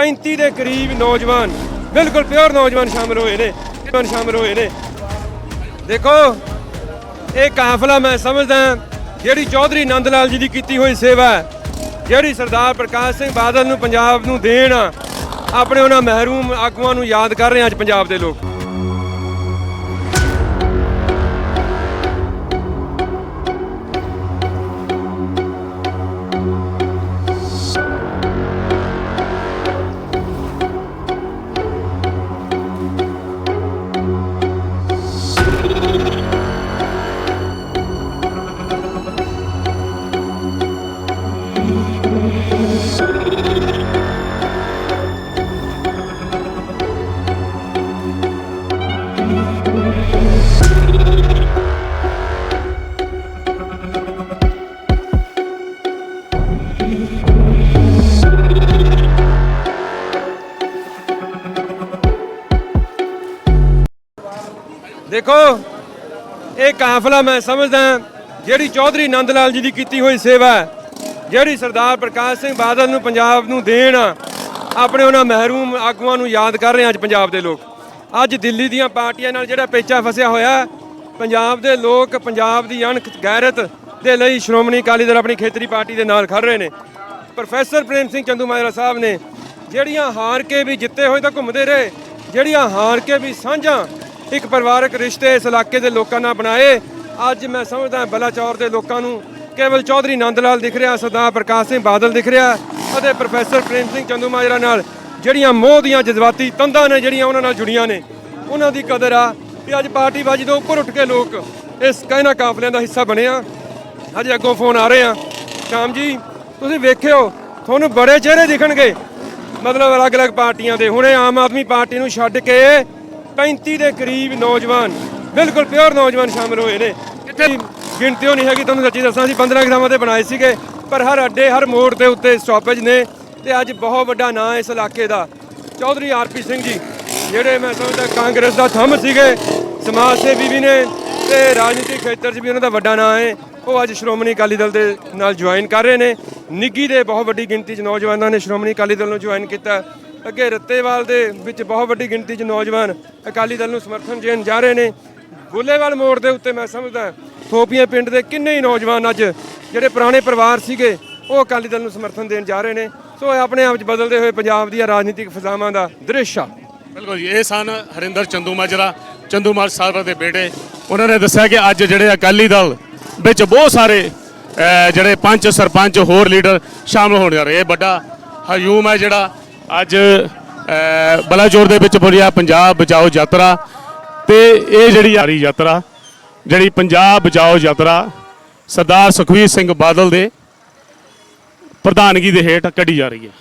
35 ਦੇ ਕਰੀਬ ਨੌਜਵਾਨ ਬਿਲਕੁਲ ਪਿਓਰ ਨੌਜਵਾਨ ਸ਼ਾਮਲ ਹੋਏ ਨੇ ਨੌਜਵਾਨ ਸ਼ਾਮਲ ਹੋਏ ਨੇ। ਦੇਖੋ ਇਹ ਕਾਫਲਾ ਮੈਂ ਸਮਝਦਾ ਜਿਹੜੀ ਚੌਧਰੀ ਨੰਦ ਲਾਲ ਜੀ ਦੀ ਕੀਤੀ ਹੋਈ ਸੇਵਾ ਜਿਹੜੀ ਸਰਦਾਰ ਪ੍ਰਕਾਸ਼ ਸਿੰਘ ਬਾਦਲ ਨੂੰ ਪੰਜਾਬ ਨੂੰ ਦੇਣ ਆ, ਆਪਣੇ ਉਹਨਾਂ ਮਹਿਰੂਮ ਆਗੂਆਂ ਨੂੰ ਯਾਦ ਕਰ ਰਹੇ ਆ ਅੱਜ ਪੰਜਾਬ ਦੇ ਲੋਕ। ਦੇਖੋ, ਇਹ ਕਾਫਲਾ ਮੈਂ ਸਮਝਦਾ ਜਿਹੜੀ ਚੌਧਰੀ ਨੰਦ ਲਾਲ ਜੀ ਦੀ ਕੀਤੀ ਹੋਈ ਸੇਵਾ ਜਿਹੜੀ ਸਰਦਾਰ ਪ੍ਰਕਾਸ਼ ਸਿੰਘ ਬਾਦਲ ਨੂੰ ਪੰਜਾਬ ਨੂੰ ਦੇਣ ਆਪਣੇ ਉਹਨਾਂ ਮਹਿਰੂਮ ਆਗੂਆਂ ਨੂੰ ਯਾਦ ਕਰ ਰਹੇ ਅੱਜ ਪੰਜਾਬ ਦੇ ਲੋਕ। ਅੱਜ ਦਿੱਲੀ ਦੀਆਂ ਪਾਰਟੀਆਂ ਨਾਲ ਜਿਹੜਾ ਪੇਚਾ ਫਸਿਆ ਹੋਇਆ, ਪੰਜਾਬ ਦੇ ਲੋਕ, ਪੰਜਾਬ ਦੀ ਅਣਖ ਗੈਰਤ ਦੇ ਲਈ ਸ਼੍ਰੋਮਣੀ ਅਕਾਲੀ ਦਲ ਆਪਣੀ ਖੇਤਰੀ ਪਾਰਟੀ ਦੇ ਨਾਲ ਖੜ ਰਹੇ ਨੇ। ਪ੍ਰੋਫੈਸਰ ਪ੍ਰੇਮ ਸਿੰਘ ਚੰਦੂ ਮਾਜਰਾ ਸਾਹਿਬ ਨੇ, ਜਿਹੜੀਆਂ ਹਾਰ ਕੇ ਵੀ ਜਿੱਤੇ ਹੋਏ ਤਾਂ ਘੁੰਮਦੇ ਰਹੇ, ਜਿਹੜੀਆਂ ਹਾਰ ਕੇ ਵੀ ਸਾਂਝਾਂ ਇੱਕ ਪਰਿਵਾਰਕ ਰਿਸ਼ਤੇ ਇਸ ਇਲਾਕੇ ਦੇ ਲੋਕਾਂ ਨਾਲ ਬਣਾਏ। ਅੱਜ ਮੈਂ ਸਮਝਦਾ ਬਲਾਚੌਰ ਦੇ ਲੋਕਾਂ ਨੂੰ ਕੇਵਲ ਚੌਧਰੀ ਨੰਦ ਲਾਲ ਦਿਖ ਰਿਹਾ, ਸਰਦਾਰ ਪ੍ਰਕਾਸ਼ ਸਿੰਘ ਬਾਦਲ ਦਿਖ ਰਿਹਾ ਅਤੇ ਪ੍ਰੋਫੈਸਰ ਪ੍ਰੇਮ ਸਿੰਘ ਚੰਦੂਮਾਜਰਾ ਨਾਲ ਜਿਹੜੀਆਂ ਮੋਹ ਦੀਆਂ ਜਜ਼ਬਾਤੀ ਤੰਦਾਂ ਨੇ ਜਿਹੜੀਆਂ ਉਹਨਾਂ ਨਾਲ ਜੁੜੀਆਂ ਨੇ, ਉਹਨਾਂ ਦੀ ਕਦਰ ਆ ਕਿ ਅੱਜ ਪਾਰਟੀਬਾਜ਼ੀ ਤੋਂ ਉੱਪਰ ਉੱਠ ਕੇ ਲੋਕ ਇਸ ਕਹਿਣਾ ਕਾਫਲਿਆਂ ਦਾ ਹਿੱਸਾ ਬਣੇ ਆ। ਹਜੇ ਅੱਗੋਂ ਫੋਨ ਆ ਰਹੇ ਆ। ਸ਼ਾਮ ਜੀ, ਤੁਸੀਂ ਵੇਖਿਓ, ਤੁਹਾਨੂੰ ਬੜੇ ਚਿਹਰੇ ਦਿਖਣਗੇ। ਮਤਲਬ ਅਲੱਗ-ਅਲੱਗ ਪਾਰਟੀਆਂ ਦੇ, ਹੁਣੇ ਆਮ ਆਦਮੀ ਪਾਰਟੀ ਨੂੰ ਛੱਡ ਕੇ 35 ਦੇ ਕਰੀਬ ਨੌਜਵਾਨ ਬਿਲਕੁਲ ਪਿਓਰ ਨੌਜਵਾਨ ਸ਼ਾਮਲ ਹੋਏ ਨੇ। ਕਿਤੇ ਗਿਣਤੀ ਉਹ ਨਹੀਂ ਹੈਗੀ ਤੁਹਾਨੂੰ ਸੱਚੀ ਦੱਸਾਂ ਸੀ 15 ਗ੍ਰਾਮਾਂ ਤੇ ਬਣਾਏ ਸੀਗੇ ਪਰ ਹਰ ਅੱਡੇ ਹਰ ਮੋੜ ਦੇ ਉੱਤੇ ਸਟਾਪੇਜ ਨੇ ਤੇ ਅੱਜ ਬਹੁਤ ਵੱਡਾ ਨਾਂ ਇਸ ਇਲਾਕੇ ਦਾ। ਚੌਧਰੀ ਆਰਪੀ ਸਿੰਘ ਜੀ ਜਿਹੜੇ ਮੈਂ ਸਮਝਦਾ ਕਾਂਗਰਸ ਦਾ ਥੰਮ ਸੀਗੇ ਸਮਾਜ ਸੇਵੀ ਵੀ ਨੇ ਤੇ ਰਾਜਨੀਤਿਕ ਖੇਤਰ 'ਚ ਵੀ ਉਹਨਾਂ ਦਾ ਵੱਡਾ ਨਾਂ ਹੈ ਉਹ ਅੱਜ ਸ਼੍ਰੋਮਣੀ ਅਕਾਲੀ ਦਲ ਦੇ ਨਾਲ ਜੁਆਇਨ ਕਰ ਰਹੇ ਨੇ। ਨਿੱਗੀ ਦੇ ਬਹੁਤ ਵੱਡੀ ਗਿਣਤੀ 'ਚ ਨੌਜਵਾਨਾਂ ਨੇ ਸ਼੍ਰੋਮਣੀ ਅਕਾਲੀ ਦਲ ਨੂੰ ਜੁਆਇਨ ਕੀਤਾ। ਅੱਗੇ ਰੱਤੇਵਾਲ ਦੇ ਵਿੱਚ ਬਹੁਤ ਵੱਡੀ ਗਿਣਤੀ 'ਚ ਨੌਜਵਾਨ ਅਕਾਲੀ ਦਲ ਨੂੰ ਸਮਰਥਨ ਦੇਣ ਜਾ ਰਹੇ ਨੇ। ਬੁੱਲੇਵਾਲ ਮੋੜ ਦੇ ਉੱਤੇ ਮੈਂ ਸਮਝਦਾ ਥੋਪੀਆਂ ਪਿੰਡ ਦੇ ਕਿੰਨੇ ਹੀ ਨੌਜਵਾਨ ਅੱਜ ਜਿਹੜੇ ਪੁਰਾਣੇ ਪਰਿਵਾਰ ਸੀਗੇ, ਉਹ ਅਕਾਲੀ ਦਲ ਨੂੰ ਸਮਰਥਨ ਦੇਣ ਜਾ ਰਹੇ ਨੇ। ਸੋ ਇਹ ਆਪਣੇ ਆਪ 'ਚ ਬਦਲਦੇ ਹੋਏ ਪੰਜਾਬ ਦੀਆਂ ਰਾਜਨੀਤਿਕ ਫਜ਼ਾਵਾਂ ਦਾ ਦ੍ਰਿਸ਼ ਆ। ਬਿਲਕੁਲ ਜੀ, ਇਹ ਸਨ ਹਰਿੰਦਰ ਚੰਦੂ ਮਾਜਰਾ ਚੰਦੂ ਮਾਜ ਸਾਹਿਬ ਦੇ ਬੇਟੇ। ਉਹਨਾਂ ਨੇ ਦੱਸਿਆ ਕਿ ਅੱਜ ਜਿਹੜੇ ਅਕਾਲੀ ਦਲ ਵਿੱਚ ਬਹੁਤ ਸਾਰੇ ਜਿਹੜੇ ਪੰਚ ਸਰਪੰਚ, ਹੋਰ ਲੀਡਰ ਸ਼ਾਮਲ ਹੋਣ ਜਾ ਰਹੇ। ਇਹ ਵੱਡਾ ਹਯੂਮ ਹੈ ਜਿਹੜਾ। ਅੱਜ ਅਹ, ਬਲਾਚੌਰ ਦੇ ਵਿੱਚ ਬੋਲਿਆ ਪੰਜਾਬ ਬਚਾਓ ਯਾਤਰਾ ਤੇ ਇਹ ਜਿਹੜੀ ਆ ਰਹੀ ਯਾਤਰਾ ਜਿਹੜੀ ਪੰਜਾਬ ਬਚਾਓ ਯਾਤਰਾ ਸਰਦਾਰ ਸੁਖਬੀਰ ਸਿੰਘ ਬਾਦਲ ਦੇ ਪ੍ਰਧਾਨਗੀ ਦੇ ਹੇਠ ਕੱਢੀ ਜਾ ਰਹੀ ਹੈ।